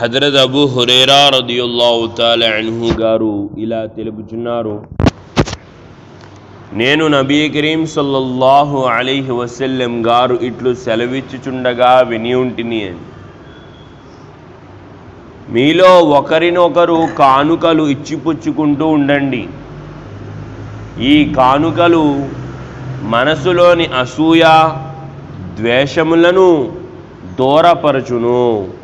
Hazrat Abu Hurairah రదియుల్లాహు తాలా అన్హు గారు ఇలా తెలుపుచున్నారు. నేను నబీ కరీం సల్లల్లాహు అలీహి వసల్లెం గారు ఇట్లు సెలవిచ్చుచుండగా విని ఉంటిని అని. మీలో ఒకరినొకరు కానుకలు ఇచ్చిపుచ్చుకుంటూ ఉండండి. ఈ కానుకలు మనసులోని అసూయ ద్వేషములను దూరపరచును.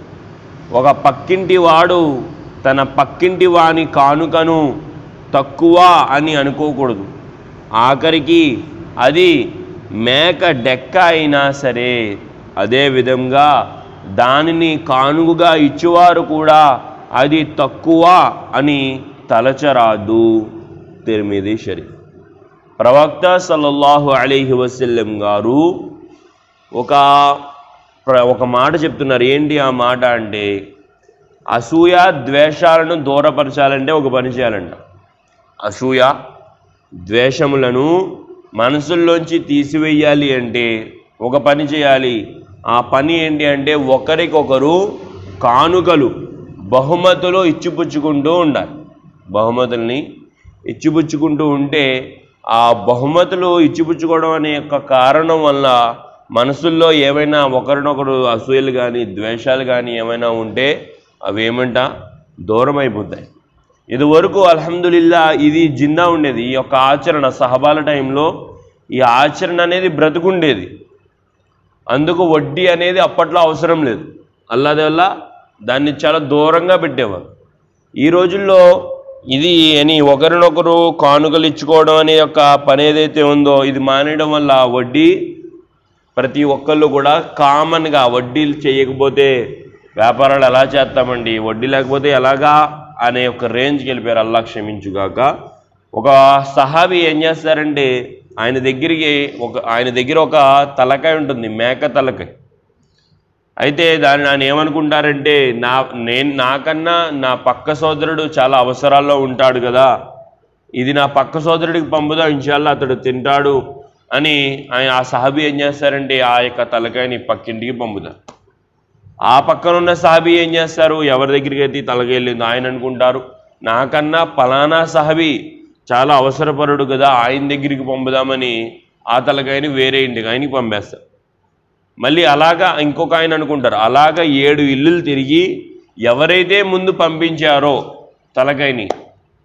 ఒక పక్కింటి వాడు తన పక్కింటి వాని కానుకను తక్కువ అని అనుకోకూడదు. ఆఖరికి అది మేక డెక్క అయినా సరే అదే విధంగా దానిని కానుకగా ఇచ్చేవారు కూడా అది తక్కువ అని తలచరాదు తిరిమిది షరీఫ్. ప్రవక్త సల్లల్లాహు అలీహి వసల్లం గారు ఒక ఒక మాట చెప్తున్నారు. ఏంటి ఆ మాట అంటే అసూయ ద్వేషాలను దూరపరచాలంటే ఒక పని చేయాలంట. అసూయ ద్వేషములను మనసుల్లోంచి తీసివేయాలి అంటే ఒక పని చేయాలి. ఆ పని ఏంటి అంటే ఒకరికొకరు కానుకలు బహుమతులు ఇచ్చిపుచ్చుకుంటూ ఉండాలి. బహుమతుల్ని ఇచ్చిపుచ్చుకుంటూ ఉంటే ఆ బహుమతులు ఇచ్చిపుచ్చుకోవడం అనే యొక్క కారణం వల్ల మనసుల్లో ఏమైనా ఒకరినొకరు అసూయలు కానీ ద్వేషాలు కానీ ఏమైనా ఉంటే అవి ఏమంట? దూరం అయిపోతాయి ఇదివరకు అల్హమ్దులిల్లా ఇది జిందా ఉండేది. ఈ యొక్క ఆచరణ సహబాల టైంలో ఈ ఆచరణ అనేది బ్రతుకుండేది. అందుకు వడ్డీ అనేది అప్పట్లో అవసరం లేదు. అల్లాది వల్ల దాన్ని చాలా దూరంగా పెట్టేవారు. ఈ రోజుల్లో ఇది అని ఒకరినొకరు కానుకలు ఇచ్చుకోవడం అనే యొక్క పని ఏదైతే ఉందో ఇది మానేయడం వల్ల వడ్డీ ప్రతి ఒక్కళ్ళు కూడా కామన్గా వడ్డీలు చేయకపోతే వ్యాపారాలు ఎలా చేస్తామండి? వడ్డీ లేకపోతే ఎలాగా? అనే ఒక రేంజ్కి వెళ్ళిపోయారు. అల్లా క్షమించుగాక. ఒక సహాబీ ఏం చేస్తారంటే ఆయన దగ్గరికి ఒక ఆయన దగ్గర ఒక తలకాయ ఉంటుంది మేక తలకాయ. అయితే దాన్ని ఆయన ఏమనుకుంటారంటే నా నేను నాకన్నా నా పక్క సోదరుడు చాలా అవసరాల్లో ఉంటాడు కదా. ఇది నా పక్క సోదరుడికి పంపుదా ఇన్షాల్లా అతడు తింటాడు. అని ఆయన ఆ సహాబీ ఏం చేస్తారంటే ఆ యొక్క తలకాయని పక్కింటికి పంపుతారు. ఆ పక్కన ఉన్న సహాబీ ఏం చేస్తారు? ఎవరి దగ్గరికి అయితే ఈ వెళ్ళిందో ఆయన అనుకుంటారు. నాకన్నా పలానా సహాబీ చాలా అవసరపరుడు కదా ఆయన దగ్గరికి పంపుదామని ఆ తలకాయని వేరే ఇంటికి ఆయనకి పంపేస్తారు. మళ్ళీ అలాగా ఇంకొక ఆయన అనుకుంటారు అలాగా ఏడు ఇల్లులు తిరిగి ఎవరైతే ముందు పంపించారో తలకాయని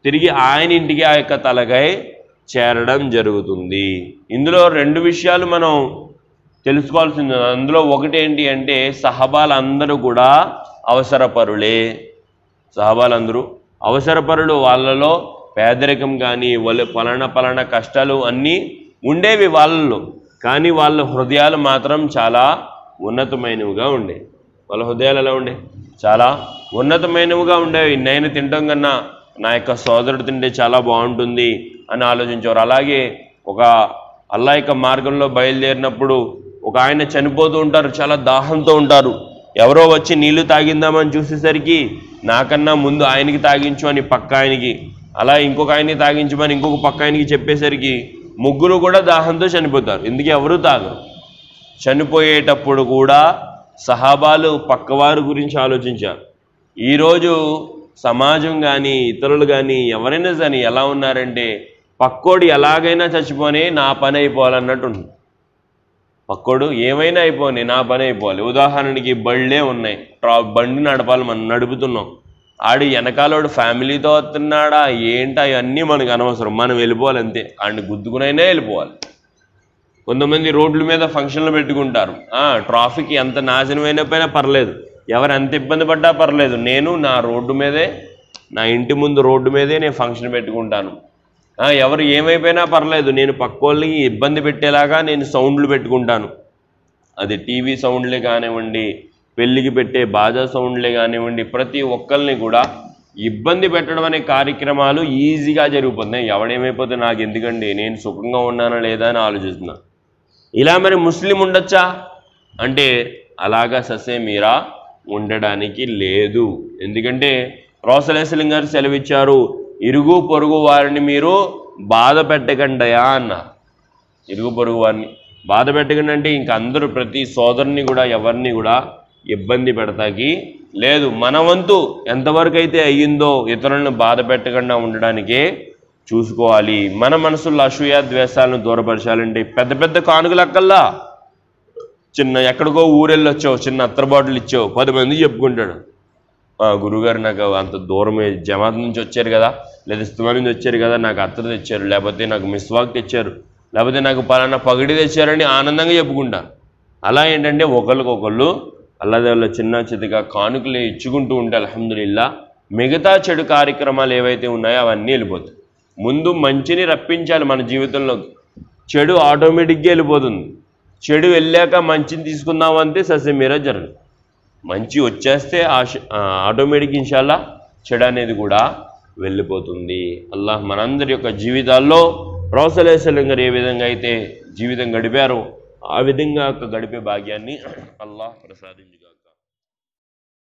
తిరిగి ఆయన ఇంటికి ఆ యొక్క తలకాయ చేరడం జరుగుతుంది. ఇందులో రెండు విషయాలు మనం తెలుసుకోవాల్సింది. అందులో ఒకటి ఏంటి అంటే సహబాలందరూ కూడా అవసరపరులే. సహబాలందరూ అవసరపరులు వాళ్ళలో పేదరికం కానీ వాళ్ళ పలానా పలానా కష్టాలు అన్నీ ఉండేవి వాళ్ళలో. కానీ వాళ్ళ హృదయాలు మాత్రం చాలా ఉన్నతమైనవిగా ఉండే. వాళ్ళ హృదయాలు ఎలా ఉండే? చాలా ఉన్నతమైనవిగా ఉండేవి. నేను తినడం కన్నా నా యొక్క సోదరుడు తింటే చాలా బాగుంటుంది. అని ఆలోచించేవారు. అలాగే ఒక అల్లాయిక మార్గంలో బయలుదేరినప్పుడు ఒక ఆయన చనిపోతూ ఉంటారు చాలా దాహంతో ఉంటారు. ఎవరో వచ్చి నీళ్ళు తాగిందామని చూసేసరికి నాకన్నా ముందు ఆయనకి తాగించు అని పక్క ఆయనకి అలా ఇంకొక ఆయనకి తాగించమని ఇంకొక పక్క ఆయనకి చెప్పేసరికి ముగ్గురు కూడా దాహంతో చనిపోతారు. ఎందుకు ఎవరు తాగరు. చనిపోయేటప్పుడు కూడా సహాబాలు పక్కవారు గురించి ఆలోచించారు. ఈరోజు సమాజం కానీ ఇతరులు కానీ ఎవరైనా సరే ఎలా ఉన్నారంటే పక్కోడు ఎలాగైనా చచ్చిపోని నా పని అయిపోవాలన్నట్టు ఉంది పక్కోడు ఏమైనా అయిపోని నా పని అయిపోవాలి. ఉదాహరణకి బళ్ళే ఉన్నాయి. ట్రా బండి నడపాలి మనం నడుపుతున్నాం. ఆడు వెనకాలోడు ఫ్యామిలీతో వస్తున్నాడా? ఏంటా? అవన్నీ మనకు అనవసరం. మనం వెళ్ళిపోవాలి అంతే. ఆడిని గుద్దుకునైనా వెళ్ళిపోవాలి. కొంతమంది రోడ్ల మీద ఫంక్షన్లు పెట్టుకుంటారు. ట్రాఫిక్ ఎంత నాశనమైనపోయినా పర్లేదు. ఎవరు ఎంత ఇబ్బంది పడ్డా పర్లేదు. నేను నా రోడ్డు మీదే నా ఇంటి ముందు రోడ్డు మీదే నేను ఫంక్షన్ పెట్టుకుంటాను. ఎవరు ఏమైపోయినా పర్లేదు నేను పక్కోళ్ళకి ఇబ్బంది పెట్టేలాగా నేను సౌండ్లు పెట్టుకుంటాను. అది టీవీ సౌండ్లే కానివ్వండి పెళ్ళికి పెట్టే బాజా సౌండ్లే కానివ్వండి ప్రతి ఒక్కరిని కూడా ఇబ్బంది పెట్టడం అనే కార్యక్రమాలు ఈజీగా జరిగిపోతున్నాయి ఎవడేమైపోతే నాకు ఎందుకండి? నేను సుఖంగా ఉన్నానా లేదా అని ఆలోచిస్తున్నా. ఇలా మరి ముస్లిం ఉండొచ్చా? అంటే అలాగా ససేమీరా ఉండడానికి లేదు. ఎందుకంటే రోసలేసలింగ్ గారు సెలవిచ్చారు ఇరుగు పొరుగు వారిని మీరు బాధ పెట్టకండయా అన్నారు ఇరుగు పొరుగు వారిని బాధ పెట్టకండి అంటే ఇంక అందరూ ప్రతి సోదరుని కూడా ఎవరిని కూడా ఇబ్బంది పెడతాకి లేదు. మన వంతు ఎంతవరకు అయితే అయ్యిందో ఇతరులను బాధ పెట్టకుండా ఉండడానికే చూసుకోవాలి. మన మనసులో అసూయ ద్వేషాలను దూరపరచాలంటే పెద్ద పెద్ద కానుకలక్కల్లా చిన్న ఎక్కడికో ఊరెళ్ళొచ్చావు చిన్న అత్తరబాటులు ఇచ్చావు పది మంది చెప్పుకుంటాడు. గురుగారు నాకు అంత దూరం జమాత్ నుంచి వచ్చారు కదా లేదా ఇస్తమా నుంచి వచ్చారు కదా నాకు అత్తరు తెచ్చారు లేకపోతే నాకు మిస్వాక్ తెచ్చారు లేకపోతే నాకు పలానా పగిడి తెచ్చారని ఆనందంగా చెప్పుకుంటా. అలా ఏంటంటే ఒకరికొకళ్ళు అల్లదేళ్ళ చిన్న చితగా కానుకలు ఇచ్చుకుంటూ ఉంటే అల్హమ్దులిల్లా మిగతా చెడు కార్యక్రమాలు ఏవైతే ఉన్నాయో అవన్నీ వెళ్ళిపోతాయి. ముందు మంచిని రప్పించాలి మన జీవితంలో. చెడు ఆటోమేటిక్గా వెళ్ళిపోతుంది. చెడు వెళ్ళాక మంచిని తీసుకుందామంటే సస్యమీర జరగదు. మంచి వచ్చేస్తే ఆ, ఆటోమేటిక్ ఇన్షాల్లా చెడు అనేది కూడా వెళ్ళిపోతుంది. అల్లాహ్ మనందరి యొక్క జీవితాల్లో ప్రౌసలేసలం గారు ఏ విధంగా అయితే జీవితం గడిపారో ఆ విధంగా గడిపే భాగ్యాన్ని అల్లాహ్ ప్రసాదించుగాక.